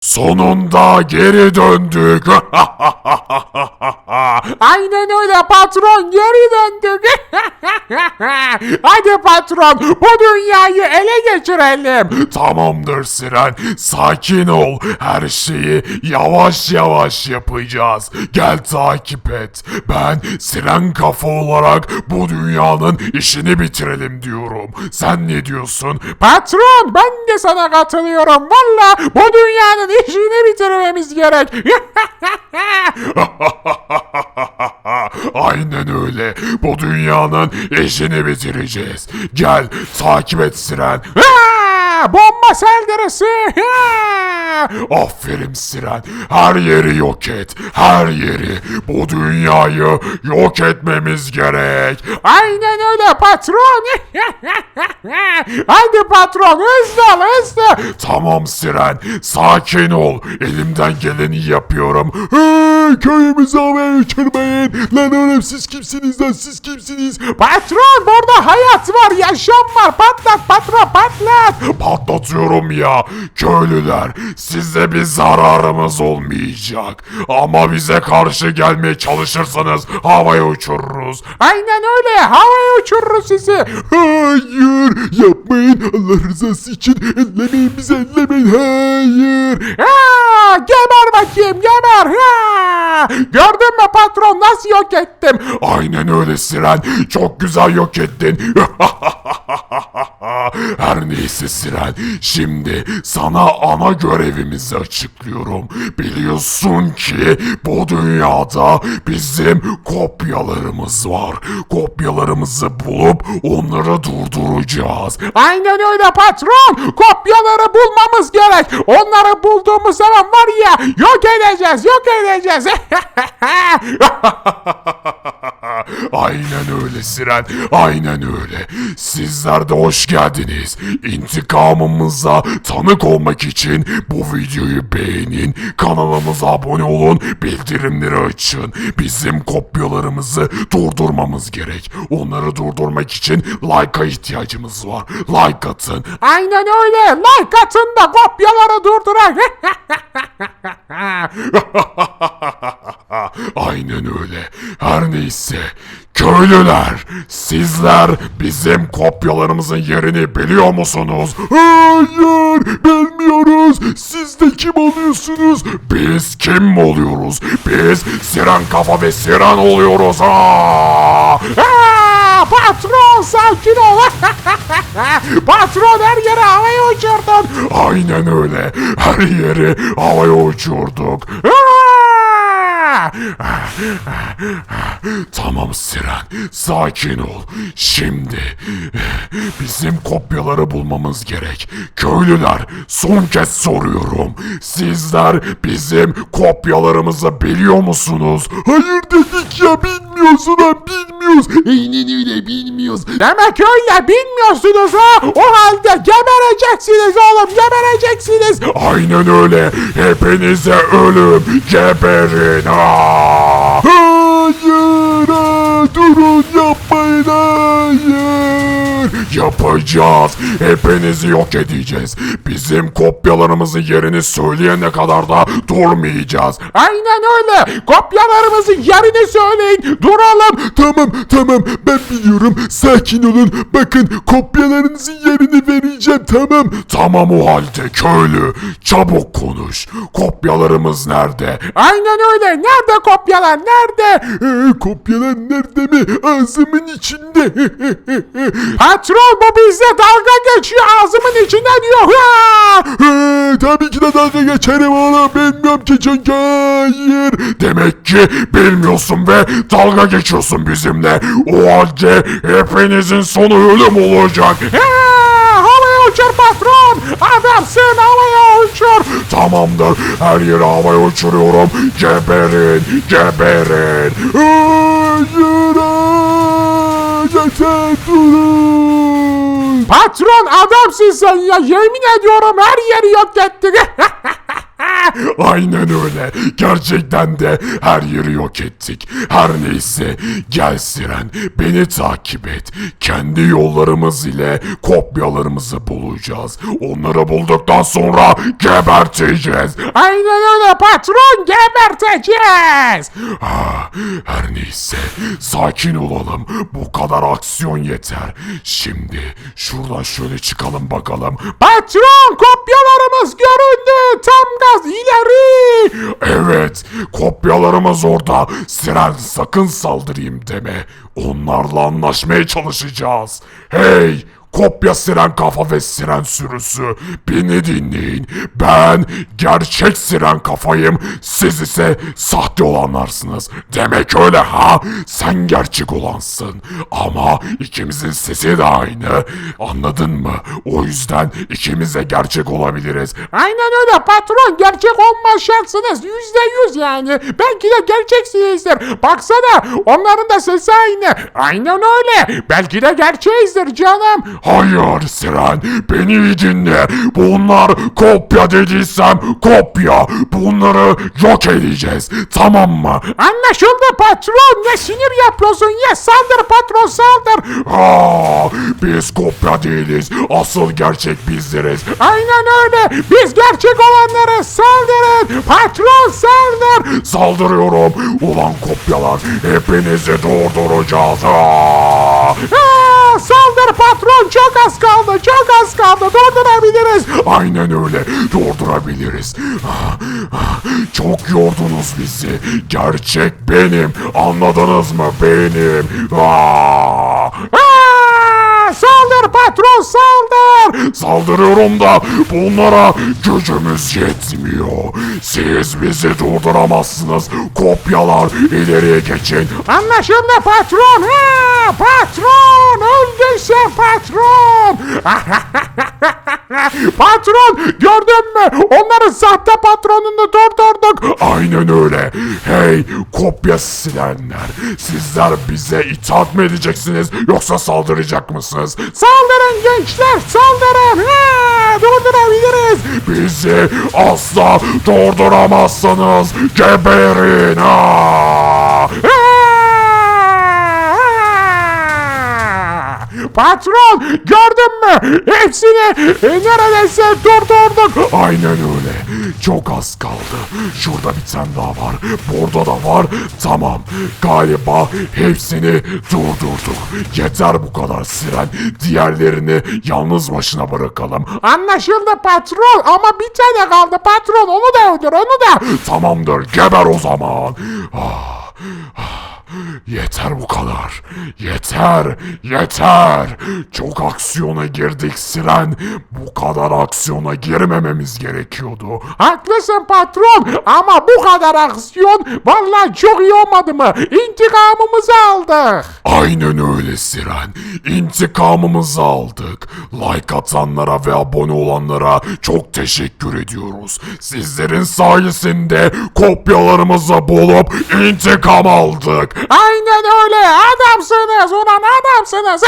Sonunda geri döndük. Aynen öyle patron geri döndük. Hadi patron bu dünyayı ele geçirelim. Tamamdır Siren. Sakin ol. Her şeyi yavaş yavaş yapacağız. Gel takip et. Ben Siren kafa olarak bu dünyanın işini bitirelim diyorum. Sen ne diyorsun? Patron ben de sana katılıyorum. Valla bu dünyanın işini bitirmemiz gerek. Aynen öyle. Bu dünyanın işini bitireceğiz. Gel takip et Siren. Bomba saldırısı. Aferin Siren. Her yeri yok et. Her yeri. Bu dünyayı yok etmemiz gerek. Aynen öyle patron. Hadi patron hızlı ol hızlı. Tamam Siren. Sakin ol. Elimden geleni yapıyorum. Hey, köyümüzü havaya uçurmayın. Lan oğlum siz kimsiniz lan siz kimsiniz? Patron burada hayat var yaşam var patlat patron patlat. Patlatıyorum ya. Köylüler size bir zararımız olmayacak. Ama bize karşı gelmeye çalışırsanız havaya uçururuz. Aynen öyle havaya uçururuz sizi. Hayır yapmayın Allah rızası için ellemeyin bizi ellemeyin hayır. Ha, geber bakayım geber. Ha. Gördün mü patron nasıl yok ettim. Aynen öyle Siren çok güzel yok ettin. Her neyse Siren şimdi sana ana görevimizi açıklıyorum. Biliyorsun ki bu dünyada bizim kopyalarımız var. Kopyalarımızı bulup onları durduracağız. Aynen öyle patron. Kopyaları bulmamız gerek. Onları bulduğumuz zaman var ya yok edeceğiz yok edeceğiz. Aynen öyle Siren, aynen öyle. Sizler de hoş geldiniz. İntikamımıza tanık olmak için bu videoyu beğenin, kanalımıza abone olun, bildirimleri açın. Bizim kopyalarımızı durdurmamız gerek. Onları durdurmak için like'a ihtiyacımız var. Like atın. Aynen öyle. Like atın da kopyaları durduran. Aynen öyle. Her neyse. Köylüler, sizler bizim kopyalarımızın yerini biliyor musunuz? Hayır, bilmiyoruz. Siz de kim oluyorsunuz? Biz kim oluyoruz? Biz Siren Kafa ve Siren oluyoruz. Aa! Aa, patron sakin ol. patron her yere havaya uçurdun. Aynen öyle. Her yeri havaya uçurduk. Aa! Tamam Siren, sakin ol. Şimdi bizim kopyaları bulmamız gerek. Köylüler, son kez soruyorum. Sizler bizim kopyalarımızı biliyor musunuz? Hayır dedik ya, bilmiyoruz ulan, bilmiyoruz. Aynen öyle, bilmiyoruz. Demek öyle bilmiyorsunuz ha. O halde gebereceksiniz oğlum gebereceksiniz. Aynen öyle. Hepinize ölüm geberin. Aa! Hayır, ha, durun. Yapacağız. Hepinizi yok edeceğiz. Bizim kopyalarımızın yerini söyleyene kadar da durmayacağız. Aynen öyle. Kopyalarımızın yerini söyleyin. Duralım. Tamam tamam ben biliyorum sakin olun bakın kopyalarınızın yerini vereceğim tamam. Tamam o halde köylü çabuk konuş kopyalarımız nerede? Aynen öyle. Nerede kopyalar? Nerede? Ee, kopyalar nerede mi? Ağzımın içinde. Patron bu bizle dalga geçiyor. Ağzımın içine diyor. Ha! Tabii ki de dalga geçerim oğlum bilmiyorum ki çünkü hayır. Demek ki bilmiyorsun ve dalga geçiyorsun bizimle. O halde hepinizin sonu ölüm olacak. Ha! Havaya uçur patron. Adamsın havaya uçur. Tamamdır. Her yeri havaya uçuruyorum. Geberin, geberin. Hayır, Patron adamsın sen ya. Yemin ediyorum her yeri yok ettik. Aynen öyle. Gerçekten de her yeri yok ettik. Her neyse gel Siren beni takip et. Kendi yollarımız ile kopyalarımızı bulacağız. Onları bulduktan sonra geberteceğiz. Aynen öyle patron geberteceğiz. Ah, her neyse sakin olalım. Bu kadar aksiyon yeter. Şimdi şuradan şöyle çıkalım bakalım. Patron kopyalarımız göründü. Tam gaz ileri. Evet, kopyalarımız orada. Siren sakın saldırayım deme. Onlarla anlaşmaya çalışacağız. Hey, kopya siren kafa ve siren sürüsü. Beni dinleyin. Ben gerçek siren kafayım. Siz ise sahte olanlarsınız. Demek öyle ha? Sen gerçek olansın. Ama ikimizin sesi de aynı. Anladın mı? O yüzden ikimiz de gerçek olabiliriz. Aynen öyle patron gerçek olma şansınız yüzde yüz yani. Belki de gerçeksinizdir. Baksana onların da sesi aynı. Aynen öyle. Belki de gerçeğizdir canım. Hayır Siren, beni dinle. Bunlar kopya dediysem kopya. Bunları yok edeceğiz. Tamam mı? Anlaşıldı patron. Ne sinir yapıyorsun ya saldır patron saldır. Aa, biz kopya değiliz. Asıl gerçek bizleriz. Aynen öyle. Biz gerçek olanları saldırın. Patron saldır. Saldırıyorum. Ulan kopyalar. Hepinizi durduracağız. Aa! Aa, saldır patron çok az kaldı çok az kaldı durdurabiliriz. Aynen öyle. Durdurabiliriz. Ah, ah, Çok yordunuz bizi. Gerçek benim. Anladınız mı? Benim. Aa! Aa, saldır patron saldır. Saldırıyorum da bunlara gücümüz yetmiyor. Siz bizi durduramazsınız. Kopyalar ileriye geçin. Anlaşıldı patron. Ha, patron öldün sen patron. patron gördün mü? Onların sahte patronunu durdurduk. Aynen öyle. Hey kopya silenler. Sizler bize itaat mı edeceksiniz yoksa saldıracak mısınız? Saldırın gençler saldırın. Ha, durdurabiliriz. Bizi asla durduramazsınız. Geberin. Aa! Aa! Patron gördün mü? Hepsini e, neredeyse durdurduk. Aynen öyle. Çok az kaldı. Şurada bir tane daha var. Burada da var. Tamam. Galiba hepsini durdurduk. Yeter bu kadar siren. Diğerlerini yalnız başına bırakalım. Anlaşıldı patron ama bir tane kaldı patron onu da öldür onu da. Tamamdır. Geber o zaman. Ah, ah. Yeter bu kadar. Yeter. Yeter. Çok aksiyona girdik Siren. Bu kadar aksiyona girmememiz gerekiyordu. Haklısın patron ama bu kadar aksiyon vallahi çok iyi olmadı mı? İntikamımızı aldık. Aynen öyle Siren. İntikamımızı aldık. Like atanlara ve abone olanlara çok teşekkür ediyoruz. Sizlerin sayesinde kopyalarımızı bulup intikam aldık. Aynen öyle adamsınız ulan adamsınız.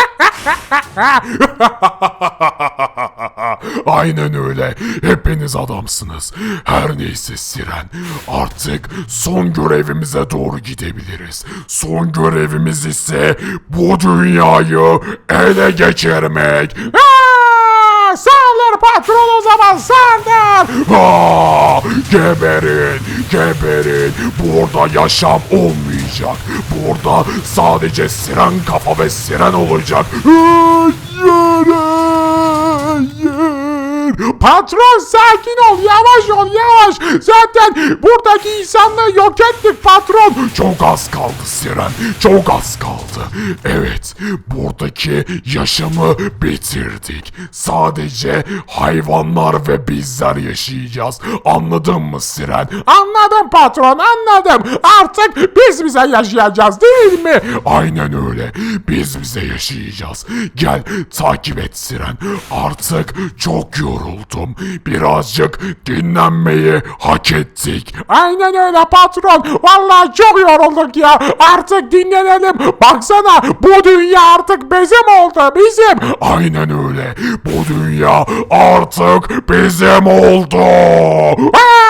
Aynen öyle. Hepiniz adamsınız. Her neyse Siren. Artık son görevimize doğru gidebiliriz. Son görevimiz ise bu dünyayı ele geçirmek. Aa, saldır patron o zaman saldır. Aa, geberin, geberin. Burada yaşam olmayacak. Burada sadece siren kafa ve siren olacak. Hayır. Patron sakin ol yavaş ol yavaş. Zaten buradaki insanlığı yok ettik patron. Çok az kaldı Siren. Çok az kaldı. Evet, buradaki yaşamı bitirdik. Sadece hayvanlar ve bizler yaşayacağız. Anladın mı Siren? Anladım patron anladım. Artık biz bize yaşayacağız değil mi? Aynen öyle. Biz bize yaşayacağız. Gel takip et Siren. Artık çok yoruldum. Birazcık dinlenmeyi hak ettik. Aynen öyle patron. Vallahi çok yorulduk ya. Artık dinlenelim. Baksana bu dünya artık bizim oldu bizim. Aynen öyle. Bu dünya artık bizim oldu. Aa!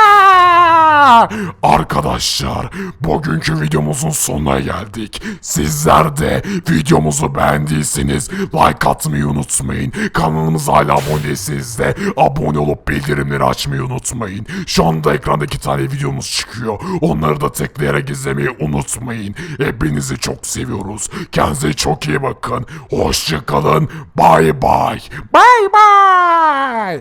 Arkadaşlar bugünkü videomuzun sonuna geldik. Sizler de videomuzu beğendiyseniz like atmayı unutmayın. Kanalımıza hala abone değilseniz de abone olup bildirimleri açmayı unutmayın. Şu anda ekranda iki tane videomuz çıkıyor. Onları da tıklayarak izlemeyi unutmayın. Hepinizi çok seviyoruz. Kendinize çok iyi bakın. Hoşçakalın. Bye bye. Bay bay.